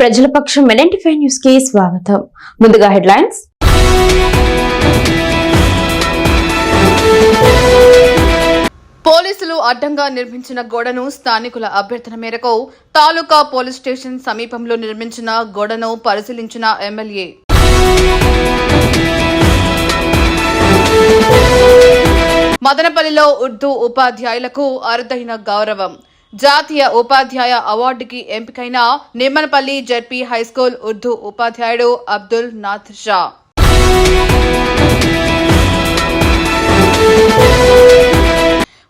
ప్రజల పక్షం ఎన్ఎన్టీ న్యూస్కి స్వాగతం. ముందుగా హెడ్లైన్స్. పోలీసులు అడ్డంగా నిర్మించిన గోడను స్థానికుల అభ్యర్థన మేరకు తాలూకా పోలీస్ స్టేషన్ సమీపంలో నిర్మించిన గోడను పరిశీలించిన ఎమ్మెల్యే. మదనపల్లిలో ఉర్దూ ఉపాధ్యాయులకు అరుదైన గౌరవం. జాతీయ ఉపాధ్యాయ అవార్డుకి ఎంపికైన నిమ్మనపల్లి జెడ్పీ హైస్కూల్ ఉర్దూ ఉపాధ్యాయుడు అబ్దుల్ నాథ్ షా.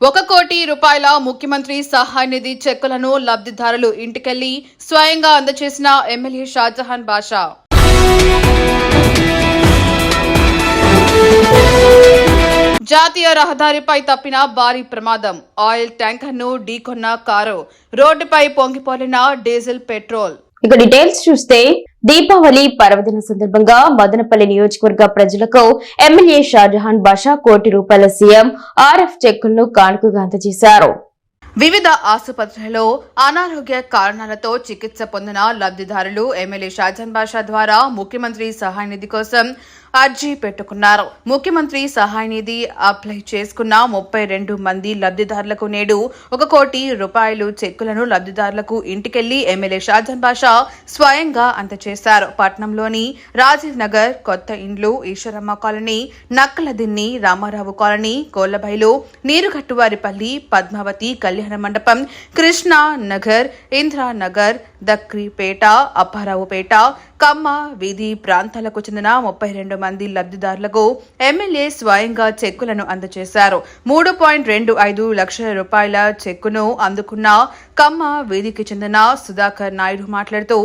ఒక కోటి రూపాయల ముఖ్యమంత్రి సహాయ నిధి చెక్కులను లబ్ధిదారులు ఇంటికెళ్ళి స్వయంగా అందజేసిన ఎమ్మెల్యే షాజహాన్ బాషా. జాతీయ రహదారిపై తప్పిన భారీ ప్రమాదం. ఆయిల్ ట్యాంకర్ను ఢీకొన్న కారు రోడ్డుపై పొంగిపోలిన డీజిల్ పెట్రోల్. ఇక డీటెయిల్స్ చూస్తే దీపావళి పర్వదిన సందర్భంగా మదనపల్లి నియోజకవర్గ ప్రజలకు ఎమ్మెల్యే షాజహాన్ బాషా కోటి రూపాయల సీఎం ఆర్ఎఫ్ చెక్కులను కానుకగా అందజేశారు. వివిధ ఆసుపత్రులలో అనారోగ్య కారణాలతో చికిత్స పొందిన లబ్ధిదారులు ఎమ్మెల్యే షాజాన్ బాషా ద్వారా ముఖ్యమంత్రి సహాయ నిధి కోసం అర్జీ పెట్టుకున్నారు. ముఖ్యమంత్రి సహాయ నిధి అప్లై చేసుకున్న ముప్పై రెండు మంది లబ్ధిదారులకు నేడు ఒక కోటి రూపాయలు చెక్కులను లబ్ధిదారులకు ఇంటికెళ్ళి ఎమ్మెల్యే షాజాన్ బాషా స్వయంగా అందజేశారు. పట్నంలోని రాజీవ్ నగర్ కొత్త ఇండ్లు ఈశ్వరమ్మ కాలనీ నక్కలదిన్ని రామారావు కాలనీ కోళ్ళబైలు నీరుగట్టువారిపల్లి పద్మావతి కళ్యాణ మండపం కృష్ణా నగర్ ఇంద్రానగర్ దక్రిపేట అప్పారావుపేట కమ్మ వీధి ప్రాంతాలకు చెందిన ముప్పై రెండు మంది లబ్ధిదారులకు ఎమ్మెల్యే స్వయంగా చెక్కులను అందజేశారు. మూడు పాయింట్ రెండు ఐదు లక్షల రూపాయల చెక్కును అందుకున్న కమ్మ వీధికి చెందిన సుధాకర్ నాయుడు మాట్లాడుతూ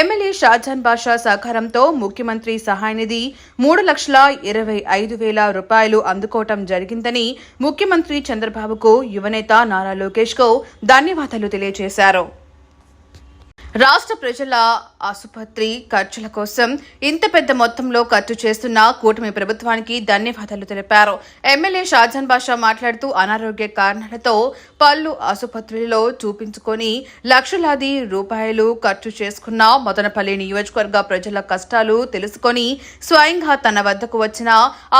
ఎమ్మెల్యే షాజాన్ బాషా సహకారంతో ముఖ్యమంత్రి సహాయ నిధి మూడు లక్షల ఇరవై ఐదు వేల రూపాయలు అందుకోవటం జరిగిందని ముఖ్యమంత్రి చంద్రబాబుకు యువనేత నారా లోకేష్కు ధన్యవాదాలు తెలియజేశారు. రాష్ట్ర ప్రజల ఆసుపత్రి ఖర్చుల కోసం ఇంత పెద్ద మొత్తంలో ఖర్చు చేస్తున్న కూటమి ప్రభుత్వానికి ధన్యవాదాలు తెలిపారు. ఎమ్మెల్యే షాజాన్ బాషా మాట్లాడుతూ అనారోగ్య కారణాలతో పళ్ళు ఆసుపత్రిలో చూపించుకొని లక్షలాది రూపాయలు ఖర్చు చేసుకున్న మదనపల్లి నియోజకవర్గ ప్రజల కష్టాలు తెలుసుకొని స్వయంగా తన వద్దకు వచ్చిన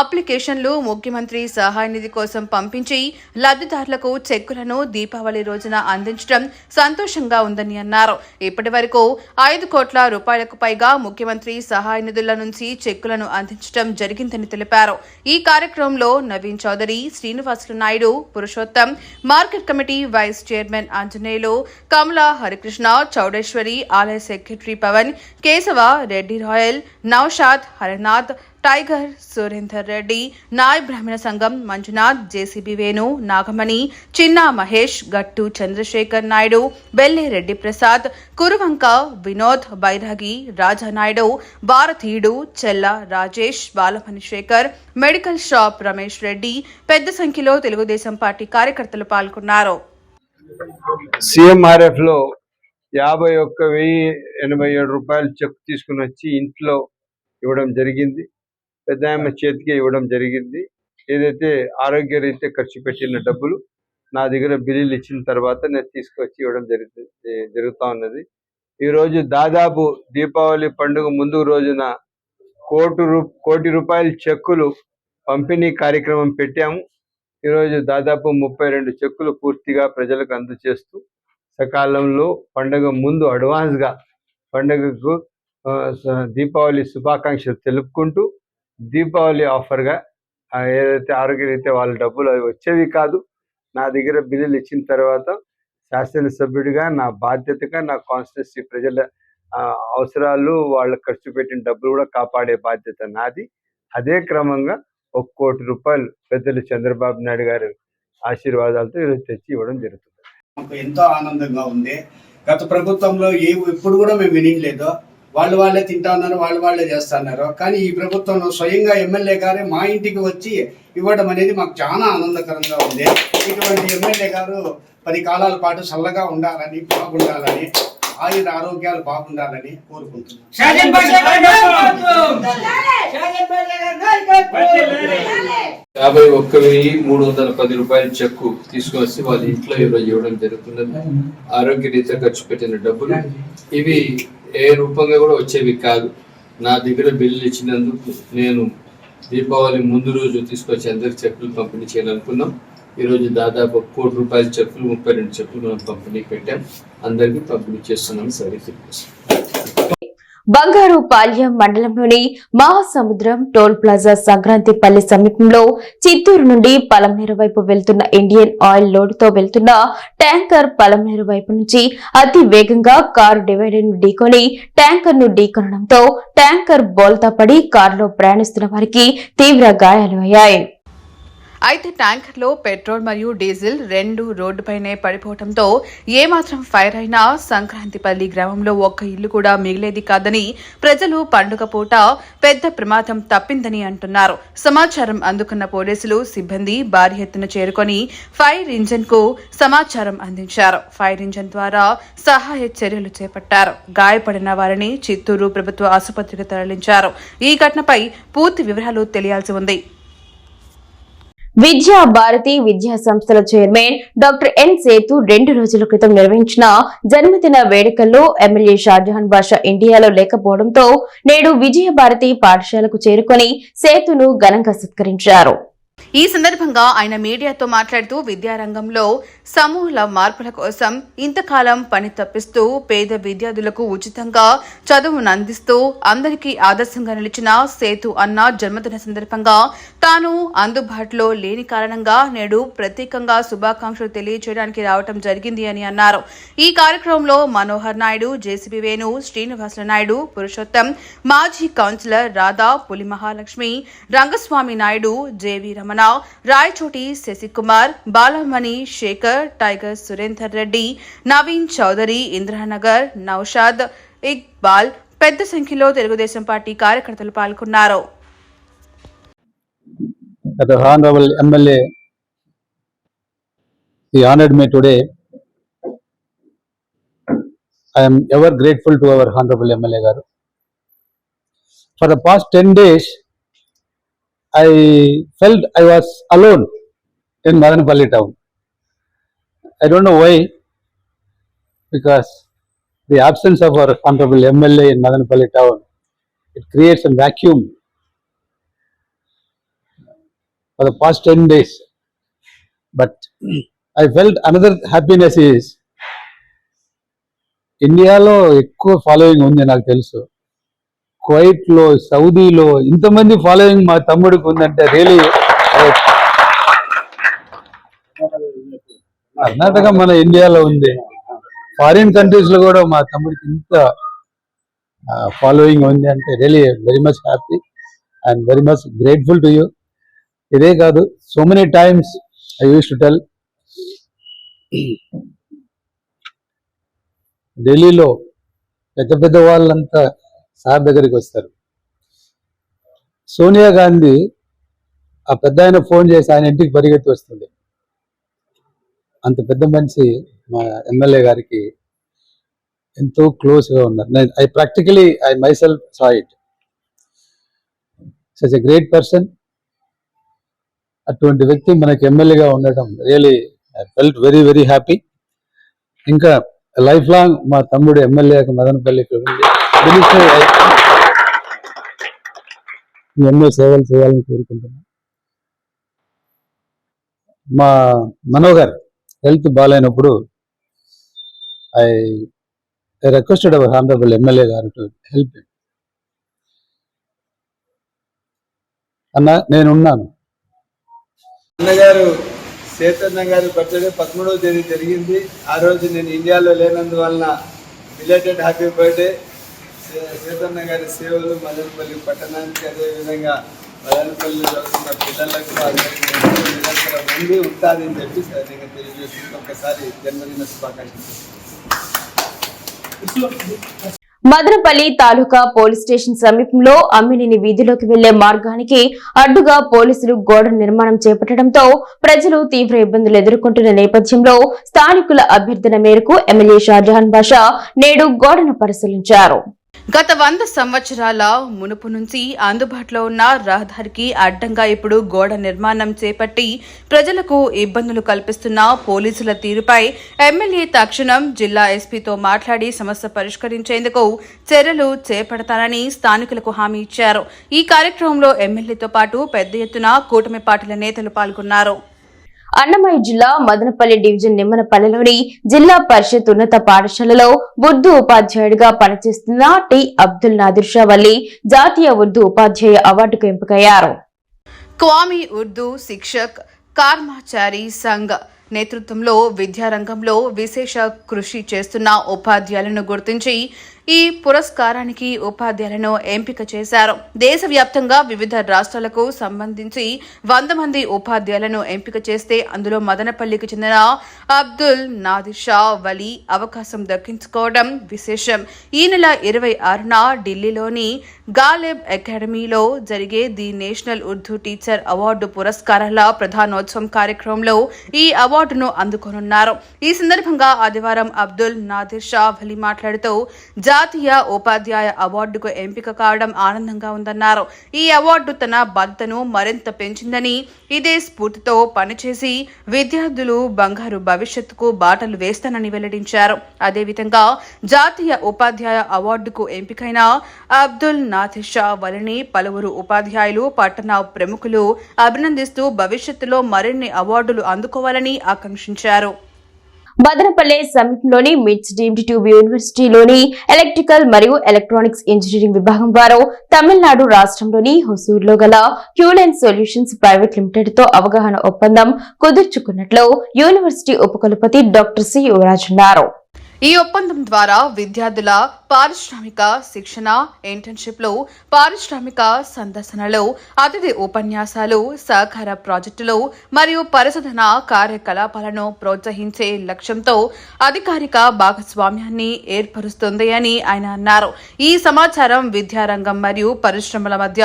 అప్లికేషన్లు ముఖ్యమంత్రి సహాయ నిధి కోసం పంపించి లబ్ధిదారులకు చెక్కులను దీపావళి రోజున అందించడం సంతోషంగా ఉందని అన్నారు. ఇప్పటి వరకు ఐదు కోట్ల రూపాయలకు పైగా ముఖ్యమంత్రి సహాయ నిధుల నుంచి చెక్కులను అందించడం జరిగిందని తెలిపారు. ఈ కార్యక్రమంలో Naveen Chowdary Srinivasulu Naidu Purushotham market committee vice chairman Anjaneyulu Kamala Harikrishna Chowdeshwari ఆలయ secretary Pavan Kesava Reddy Royal Naushad Haranath Tiger Surender Reddy Nai Brahmana Sangham Manjunath JCB Venu Nagamani Chinna Mahesh Gattu Chandrasekhar Naidu Belli Reddy Prasad Kuruvanka Vinod Bairagi Rajanaidu భారతీయుడు Chella Rajesh Balamani Sekhar medical shop Ramesh Reddy పెద్ద సంఖ్యలో Telugu Desam party కార్యకర్తలు పాల్గొన్నారు. సిఎంఆర్ఎఫ్లో యాభై ఒక్క వెయ్యి ఎనభై ఏడు రూపాయలు చెక్ తీసుకుని వచ్చి ఇంట్లో ఇవ్వడం జరిగింది. పెద్ద ఆమె చేతికి ఇవ్వడం జరిగింది. ఏదైతే ఆరోగ్య రీత్యా ఖర్చు పెట్టిన డబ్బులు నా దగ్గర బిల్లులు ఇచ్చిన తర్వాత నేను తీసుకొచ్చి ఇవ్వడం జరుగుతుంది జరుగుతూ ఉన్నది. ఈరోజు దాదాపు దీపావళి పండుగ ముందు రోజున కోటి రూ కోటి రూపాయల చెక్కులు పంపిణీ కార్యక్రమం పెట్టాము. ఈరోజు దాదాపు ముప్పై రెండు చెక్కులు పూర్తిగా ప్రజలకు అందచేస్తూ సకాలంలో పండుగ ముందు అడ్వాన్స్గా పండుగకు దీపావళి శుభాకాంక్షలు తెలుపుకుంటూ దీపావళి ఆఫర్గా ఏదైతే ఆరోగ్యరీత్యా వాళ్ళ డబ్బులు అవి వచ్చేవి కాదు నా దగ్గర బిల్లులు ఇచ్చిన తర్వాత శాసనసభ్యుడిగా నా బాధ్యతగా నా కాన్స్టిట్యూన్సీ ప్రజల ఆ, అవసరాలు వాళ్ళ ఖర్చు పెట్టిన డబ్బులు కూడా కాపాడే బాధ్యత నాది. అదే క్రమంగా ఒక కోటి రూపాయలు పెద్దలు చంద్రబాబు నాయుడు గారి ఆశీర్వాదాలతో ఈరోజు తెచ్చి ఇవ్వడం జరుగుతుంది. మాకు ఎంతో ఆనందంగా ఉంది. గత ప్రభుత్వంలో ఏ ఎప్పుడు కూడా మేము వినలేదు వాళ్ళు వాళ్ళే తింటా ఉన్నారు వాళ్ళు వాళ్ళే చేస్తా ఉన్నారు. కానీ ఈ ప్రభుత్వంలో స్వయంగా ఎమ్మెల్యే గారే మా ఇంటికి వచ్చి ఇవ్వడం అనేది మాకు చాలా ఆనందకరంగా ఉంది. ఇటువంటి ఎమ్మెల్యే గారు పది కాలాల పాటు చల్లగా ఉండాలని బాగుండాలని ఆయుర ఆరోగ్యాలు బాగుండాలని కోరుకుంటున్నాను యాభై ఒక్క వెయ్యి మూడు వందల పది రూపాయల చెక్కు తీసుకొచ్చి వాళ్ళ ఇంట్లో ఈరోజు ఇవ్వడం జరుగుతున్నది. ఆరోగ్య రీత్యా ఖర్చు పెట్టిన డబ్బులు. ఇవి ఏ రూపంగా కూడా వచ్చేవి కాదు. నా దగ్గర బిల్లులు ఇచ్చినందుకు నేను దీపావళి ముందు రోజు తీసుకొచ్చి అందరికి చెప్పులు పంపిణీ చేయాలనుకున్నాం. ఈరోజు దాదాపు ఒక కోటి రూపాయల చెప్పులు ముప్పై రెండు చెప్పులు మనం పంపిణీ పెట్టాం. అందరికీ పంపిణీ చేస్తున్నాం. సరే బంగారుపాల్యం మండలంలోని మహాసముద్రం టోల్ ప్లాజా సంక్రాంతిపల్లి సమీపంలో చిత్తూరు నుండి పలమనేరు వైపు వెళ్తున్న ఇండియన్ ఆయిల్ లోడ్తో వెళ్తున్న ట్యాంకర్ పలమనేరు వైపు నుంచి అతి వేగంగా కారు డివైడర్ను ఢీకొని ట్యాంకర్ను ఢీకొనడంతో ట్యాంకర్ బోల్తా పడి కారులో ప్రయాణిస్తున్న వారికి తీవ్ర గాయాలు అయ్యాయి అయితే ట్యాంకర్లో పెట్రోల్ మరియు డీజిల్ రెండు రోడ్డుపైనే పడిపోవడంతో ఏమాత్రం ఫైర్ అయినా సంక్రాంతిపల్లి గ్రామంలో ఒక్క ఇల్లు కూడా మిగిలేది కాదని ప్రజలు పండుగ పూట పెద్ద ప్రమాదం తప్పిందని అంటున్నారు. సమాచారం అందుకున్న పోలీసులు సిబ్బంది భారీ ఎత్తున చేరుకొని ఫైర్ ఇంజిన్కు సమాచారం అందించారు. ఫైర్ ఇంజిన్ ద్వారా సహాయ చర్యలు చేపట్టారు. గాయపడిన వారిని చిత్తూరు ప్రభుత్వ ఆసుపత్రికి తరలించారు. ఈ ఘటనపై పూర్తి వివరాలు తెలియాల్సి ఉంది. విద్యా భారతి విద్యా సంస్థల చైర్మన్ డాక్టర్ ఎన్ సేతు రెండు రోజుల క్రితం నిర్వహించిన జన్మదిన వేడుకల్లో ఎమ్మెల్యే షాజహాన్ బాషా ఇండియాలో లేకపోవడంతో నేడు విజయ భారతి పాఠశాలకు చేరుకొని సేతును ఘనంగా సత్కరించారు. ఈ సందర్భంగా ఆయన మీడియాతో మాట్లాడుతూ విద్యారంగంలో సమూల మార్పుల కోసం ఇంతకాలం పని తప్పిస్తూ పేద విద్యార్థులకు ఉచితంగా చదువును అందిస్తూ అందరికీ ఆదర్శంగా నిలిచిన సేతు అన్న జన్మదిన సందర్భంగా తాను అందుబాటులో లేని కారణంగా నేడు ప్రత్యేకంగా శుభాకాంక్షలు తెలియజేయడానికి రావటం జరిగింది అని అన్నారు. ఈ కార్యక్రమంలో మనోహర్ నాయుడు జేసీబీ వేణు శ్రీనివాసుల నాయుడు పురుషోత్తం మాజీ councillor Radha Puli Mahalakshmi Rangaswamy Naidu JV Ramana Rayachoti Sasikumar Balamani Sekhar Tiger Surender Reddy Naveen Chowdary Indranagar Naushad Iqbal పెద్ద సంఖ్యలో తెలుగుదేశం పార్టీ కార్యకర్తలు పాల్గొన్నారు. That the Honorable MLA, he honored me today. I am ever grateful to our Honorable MLA Garu. For the past 10 days, I felt I was alone in Madanapalli town. I don't know why, because the absence of our Honorable MLA in Madanapalli town, it creates a vacuum for the past 10 days. But I felt another happiness is ఇండియాలో ఎక్కువ following ఉంది నాకు తెలుసు. కువైట్లో సౌదీలో ఇంతమంది following మా తమ్ముడికి ఉందంటే రియలీ కర్ణాటక మన ఇండియాలో ఉంది. ఫారిన్ కంట్రీస్లో కూడా మా తమ్ముడికి ఇంత ఫాలోయింగ్ ఉంది అంటే really very much happy and very much grateful to you ఇదే కాదు so many times I use to tell ఢిల్లీలో పెద్ద పెద్ద వాళ్ళంతా సార్ దగ్గరికి వస్తారు. సోనియా గాంధీ ఆ పెద్ద ఆయన ఫోన్ చేసి ఆయన ఇంటికి పరిగెత్తి వస్తుంది. అంత పెద్ద మనిషి మా ఎమ్మెల్యే గారికి ఎంతో క్లోజ్గా ఉన్నారు. I practically I myself saw it such a great person అటువంటి వ్యక్తి మనకి ఎమ్మెల్యేగా ఉండటం really I felt very very happy ఇంకా లైఫ్ లాంగ్ మా తమ్ముడు ఎమ్మెల్యే మదనపల్లికి ఎన్నో సేవలు చేయాలని కోరుకుంటున్నాను. మా మనోహర్ హెల్త్ బాగాలేనప్పుడు I requested our honourable MLA గారు టు హెల్ప్ అన్న నేనున్నాను. అన్నగారు సేతన్న గారి బర్త్డే పదమూడవ తేదీ జరిగింది. ఆ రోజు నేను ఇండియాలో లేనందువలన బిలేటెడ్ హ్యాపీ బర్త్డే సేతన్న గారి సేవలు మదనపల్లి పట్టణానికి అదేవిధంగా మదనపల్లి చదువుతున్న పిల్లలకు అందరికీ ఎంతో నిరంతరం ఉండి ఉంటారని చెప్పి నేను తెలియజేసి ఒక్కసారి జన్మదిన శుభాకాంక్షలు. మదనపల్లి తాలూకా పోలీస్ స్టేషన్ సమీపంలో అమ్మినిని వీధిలోకి వెళ్ళే మార్గానికి అడ్డుగా పోలీసులు గోడ నిర్మాణం చేపట్టడంతో ప్రజలు తీవ్ర ఇబ్బందులు ఎదుర్కొంటున్న నేపథ్యంలో స్థానికుల అభ్యర్థన మేరకు ఎమ్మెల్యే షాజహాన్ బాషా నేడు గోడను పరిశీలించారు. గత వంద సంవత్సరాల మునుపు నుంచి అందుబాటులో ఉన్న రహదారికి అడ్డంగా ఇప్పుడు గోడ నిర్మాణం చేపట్టి ప్రజలకు ఇబ్బందులు కల్పిస్తున్న పోలీసుల తీరుపై ఎమ్మెల్యే తక్షణం జిల్లా ఎస్పీతో మాట్లాడి సమస్య పరిష్కరించేందుకు చర్యలు చేపడతానని స్థానికులకు హామీ ఇచ్చారు. ఈ కార్యక్రమంలో ఎమ్మెల్యేతో పాటు పెద్ద ఎత్తున కూటమి పార్టీల నేతలు పాల్గొన్నారు. అన్నమయ్య జిల్లా మదనపల్లి డివిజన్ నిమ్మనపల్లిలోని జిల్లా పరిషత్ ఉన్నత పాఠశాలలో ఉర్దూ ఉపాధ్యాయుడిగా పనిచేస్తున్న టి అబ్దుల్ నాదిర్ షా వల్లి జాతీయ ఉర్దూ ఉపాధ్యాయ అవార్డుకు ఎంపికయ్యారు. క్వామి ఉర్దూ శిక్షక్ కార్మాచారి సంఘ్ నేతృత్వంలో విద్యారంగంలో విశేష కృషి చేస్తున్న ఉపాధ్యాయులను గుర్తించి ఈ పురస్కారానికి ఉపాధ్యాయులను ఎంపిక చేశారు. దేశవ్యాప్తంగా వివిధ రాష్ట్రాలకు సంబంధించి వంద మంది ఉపాధ్యాయులను ఎంపిక చేస్తే అందులో మదనపల్లికి చెందిన అబ్దుల్ నాదిర్ షా వలీ అవకాశం దక్కించుకోవడం విశేషం. ఈ నెల ఇరవై ఆరున ఢిల్లీలోని గాలెబ్ అకాడమీలో జరిగే the national Urdu teacher award పురస్కారాల ప్రధానోత్సవం కార్యక్రమంలో ఈ అవార్డును అందుకోనున్నారు. ఈ సందర్భంగా ఆదివారం అబ్దుల్ నాదిర్ షా వలీ మాట్లాడుతూ జాతీయ ఉపాధ్యాయ అవార్డుకు ఎంపిక కావడం ఆనందంగా ఉందన్నారు. ఈ అవార్డు తన బద్దను మరింత పెంచిందని ఇదే స్ఫూర్తితో పనిచేసి విద్యార్థులు బంగారు భవిష్యత్తుకు బాటలు వేస్తానని వెల్లడించారు. అదేవిధంగా జాతీయ ఉపాధ్యాయ అవార్డుకు ఎంపికైన అబ్దుల్ నాథిషా వలని పలువురు ఉపాధ్యాయులు పట్టణ ప్రముఖులు అభినందిస్తూ భవిష్యత్తులో మరిన్ని అవార్డులు అందుకోవాలని ఆకాంక్షించారు. భద్రపల్లి సమీపంలోని మిడ్స్ డీమ్డ్ ట్యూబ్ యూనివర్సిటీలోని ఎలక్ట్రికల్ మరియు ఎలక్ట్రానిక్స్ ఇంజనీరింగ్ విభాగం వారు తమిళనాడు రాష్ట్రంలోని హొసూరులో గల క్యూలైన్ సొల్యూషన్స్ ప్రైవేట్ లిమిటెడ్తో అవగాహన ఒప్పందం కుదుర్చుకున్నట్లు యూనివర్సిటీ ఉపకులపతి డాక్టర్ సి యువరాజ్ అన్నారు ఈ ఒప్పందం ద్వారా విద్యార్థుల పారిశ్రామిక శిక్షణ ఇంటర్న్షిప్లు పారిశ్రామిక సందర్శనలు అతిథి ఉపన్యాసాలు సహకార ప్రాజెక్టులు మరియు పరిశోధన కార్యకలాపాలను ప్రోత్సహించే లక్ష్యంతో అధికారిక భాగస్వామ్యాన్ని ఏర్పరుస్తుంది అని ఆయన అన్నారు. ఈ సమాచారం విద్యారంగం మరియు పరిశ్రమల మధ్య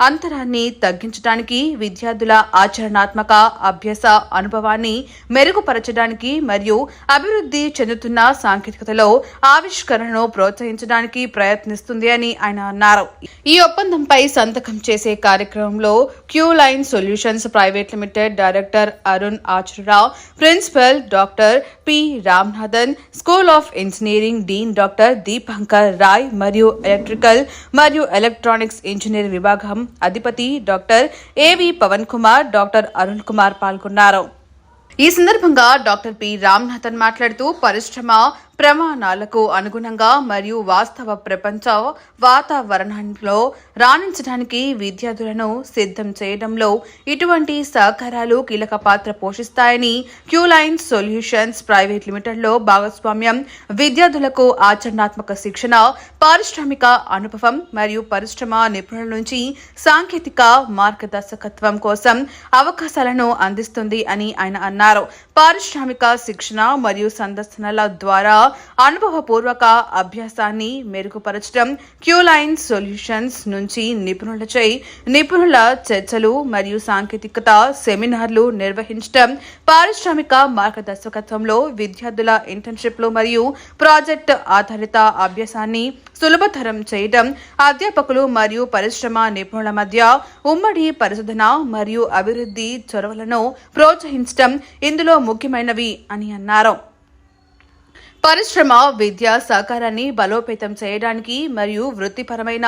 అంతరాన్ని తగ్గించడానికి విద్యార్థుల ఆచరణాత్మక అభ్యాస అనుభవాన్ని మెరుగుపరచడానికి మరియు అభివృద్ధి చెందుతున్న సాంకేతికతలో ఆవిష్కరణను ప్రోత్సహించడానికి ప్రయత్నిస్తుంది అని ఆయన అన్నారు. ఈ ఒప్పందంపై సంతకం చేసే కార్యక్రమంలో Q line solutions private limited director Arun Achurao principal doctor P Ramnathan school of engineering dean doctor Dipankar Roy మరియు ఎలక్ట్రికల్ మరియు ఎలక్ట్రానిక్స్ ఇంజనీర్ విభాగం అధిపతి doctor A V Pavan Kumar doctor Arun Kumar పాల్గొన్నారు. ఈ సందర్భంగా డాక్టర్ పి రామ్నాథన్ మాట్లాడుతూ పరిశ్రమ ప్రమాణాలకు అనుగుణంగా మరియు వాస్తవ ప్రపంచ వాతావరణంలో రాణించడానికి విద్యార్థులను సిద్ధం చేయడంలో ఇటువంటి సహకారాలు కీలక పాత్ర పోషిస్తాయని క్యూలైన్ సొల్యూషన్స్ ప్రైవేట్ లిమిటెడ్లో భాగస్వామ్యం విద్యార్థులకు ఆచరణాత్మక శిక్షణ పారిశ్రామిక అనుభవం మరియు పరిశ్రమ నిపుణుల నుంచి సాంకేతిక మార్గదర్శకత్వం కోసం అవకాశాలను అందిస్తుంది అని ఆయన అన్నారు. పారిశ్రామిక శిక్షణ మరియు సందర్శనల ద్వారా అనుభవపూర్వక అభ్యాసాన్ని మెరుగుపరచడం క్యూలైన్ సొల్యూషన్స్ నుంచి నిపుణులచే నిపుణుల చర్చలు మరియు సాంకేతికత సెమినార్లు నిర్వహించడం పారిశ్రామిక మార్గదర్శకత్వంలో విద్యార్థుల ఇంటర్న్షిప్లు మరియు ప్రాజెక్ట్ ఆధారిత అభ్యాసాన్ని సులభతరం చేయడం అధ్యాపకులు మరియు పరిశ్రమ నిపుణుల మధ్య ఉమ్మడి పరిశోధన మరియు అభివృద్ధి చొరవలను ప్రోత్సహించడం ఇందులో ముఖ్యమైనవి అని అన్నారు. పరిశ్రమ విద్యా సహకారాన్ని బలోపేతం చేయడానికి మరియు వృత్తిపరమైన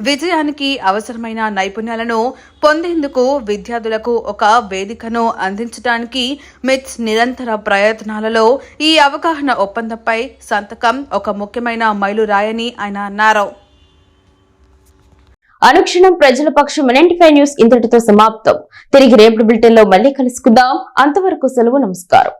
విజయానికి అవసరమైన నైపుణ్యాలను పొందేందుకు విద్యార్థులకు ఒక వేదికను అందించడానికి మిట్స్ నిరంతర ప్రయత్నాలలో ఈ అవగాహన ఒప్పందంపై సంతకం ఒక ముఖ్యమైన మైలురాయని ఆయన అన్నారు. అనుక్షణం ప్రజల పక్షం నైన్టీ ఫైవ్ న్యూస్ ఇంతటితో సమాప్తం. తిరిగి రేపు బులెటిన్లో మళ్ళీ కలుసుకుందాం. అంతవరకు సెలవు నమస్కారం.